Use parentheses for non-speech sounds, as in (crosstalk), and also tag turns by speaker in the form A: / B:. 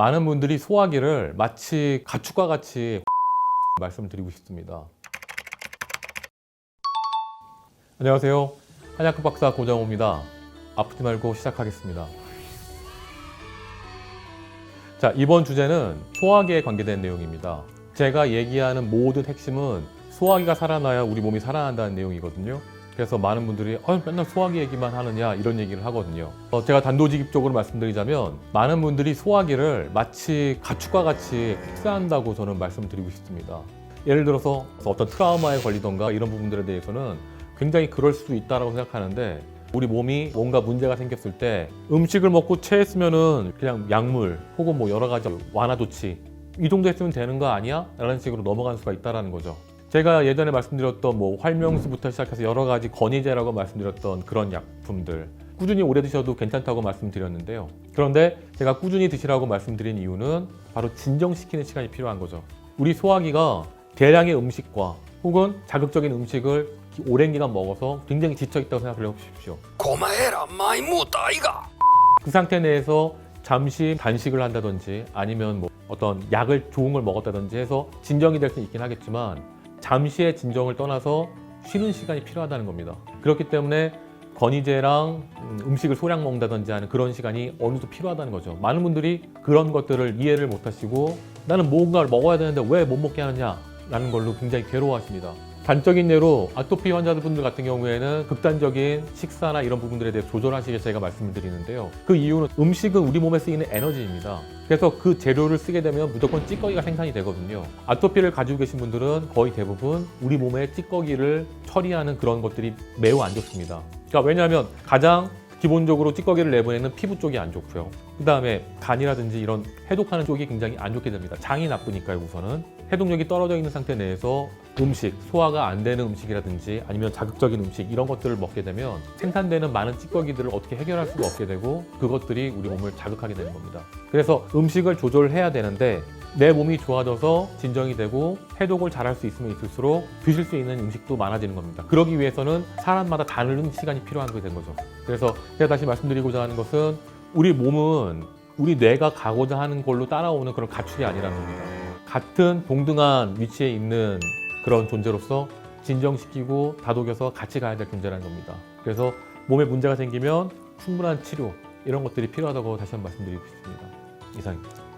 A: 많은 분들이 소화기를 마치 가축과 같이 (laughs) 말씀드리고 싶습니다. 안녕하세요. 한약국 박사 고정호입니다. 아프지 말고 시작하겠습니다. 자, 이번 주제는 소화기에 관계된 내용입니다. 제가 얘기하는 모든 핵심은 소화기가 살아나야 우리 몸이 살아난다는 내용이거든요. 그래서 많은 분들이 어, 맨날 소화기 얘기만 하느냐 이런 얘기를 하거든요. 어, 제가 단도직입적으로 말씀드리자면 많은 분들이 소화기를 마치 가축과 같이 흡사한다고 저는 말씀드리고 싶습니다. 예를 들어서 어떤 트라우마에 걸리던가 이런 부분들에 대해서는 굉장히 그럴 수도 있다고 생각하는데 우리 몸이 뭔가 문제가 생겼을 때 음식을 먹고 체했으면은 그냥 약물 혹은 뭐 여러 가지 완화 조치 이 정도 했으면 되는 거 아니야? 라는 식으로 넘어갈 수가 있다라는 거죠. 제가 예전에 말씀드렸던 뭐 활명수부터 시작해서 여러 가지 건의제라고 말씀드렸던 그런 약품들 꾸준히 오래 드셔도 괜찮다고 말씀드렸는데요. 그런데 제가 꾸준히 드시라고 말씀드린 이유는 바로 진정시키는 시간이 필요한 거죠. 우리 소화기가 대량의 음식과 혹은 자극적인 음식을 오랜 기간 먹어서 굉장히 지쳐 있다고 생각을 해보십시오.
B: 고마해라 마이 무다이가.
A: 그 상태 내에서 잠시 단식을 한다든지 아니면 뭐 어떤 약을 좋은 걸 먹었다든지 해서 진정이 될 수 있긴 하겠지만 잠시의 진정을 떠나서 쉬는 시간이 필요하다는 겁니다. 그렇기 때문에 건의제랑 음, 음식을 소량 먹는다든지 하는 그런 시간이 어느 정도 필요하다는 거죠. 많은 분들이 그런 것들을 이해를 못 하시고 나는 뭔가를 먹어야 되는데 왜 못 먹게 하느냐라는 걸로 굉장히 괴로워하십니다. 단적인 예로 아토피 환자분들 같은 경우에는 극단적인 식사나 이런 부분들에 대해 조절하시게 제가 말씀을 드리는데요. 그 이유는 음식은 우리 몸에 쓰이는 에너지입니다. 그래서 그 재료를 쓰게 되면 무조건 찌꺼기가 생산이 되거든요. 아토피를 가지고 계신 분들은 거의 대부분 우리 몸의 찌꺼기를 처리하는 그런 것들이 매우 안 좋습니다. 그러니까 왜냐하면 가장 기본적으로 찌꺼기를 내보내는 피부 쪽이 안 좋고요. 그 다음에 간이라든지 이런 해독하는 쪽이 굉장히 안 좋게 됩니다. 장이 나쁘니까요, 우선은. 해독력이 떨어져 있는 상태 내에서 음식, 소화가 안 되는 음식이라든지 아니면 자극적인 음식 이런 것들을 먹게 되면 생산되는 많은 찌꺼기들을 어떻게 해결할 수가 없게 되고 그것들이 우리 몸을 자극하게 되는 겁니다. 그래서 음식을 조절해야 되는데 내 몸이 좋아져서 진정이 되고 해독을 잘할 수 있으면 있을수록 드실 수 있는 음식도 많아지는 겁니다. 그러기 위해서는 사람마다 다른 시간이 필요한 게 된 거죠. 그래서 제가 다시 말씀드리고자 하는 것은 우리 몸은 우리 뇌가 가고자 하는 걸로 따라오는 그런 가축이 아니라는 겁니다. 같은 동등한 위치에 있는 그런 존재로서 진정시키고 다독여서 같이 가야 될 존재라는 겁니다. 그래서 몸에 문제가 생기면 충분한 치료 이런 것들이 필요하다고 다시 한번 말씀드리고 싶습니다. 이상입니다.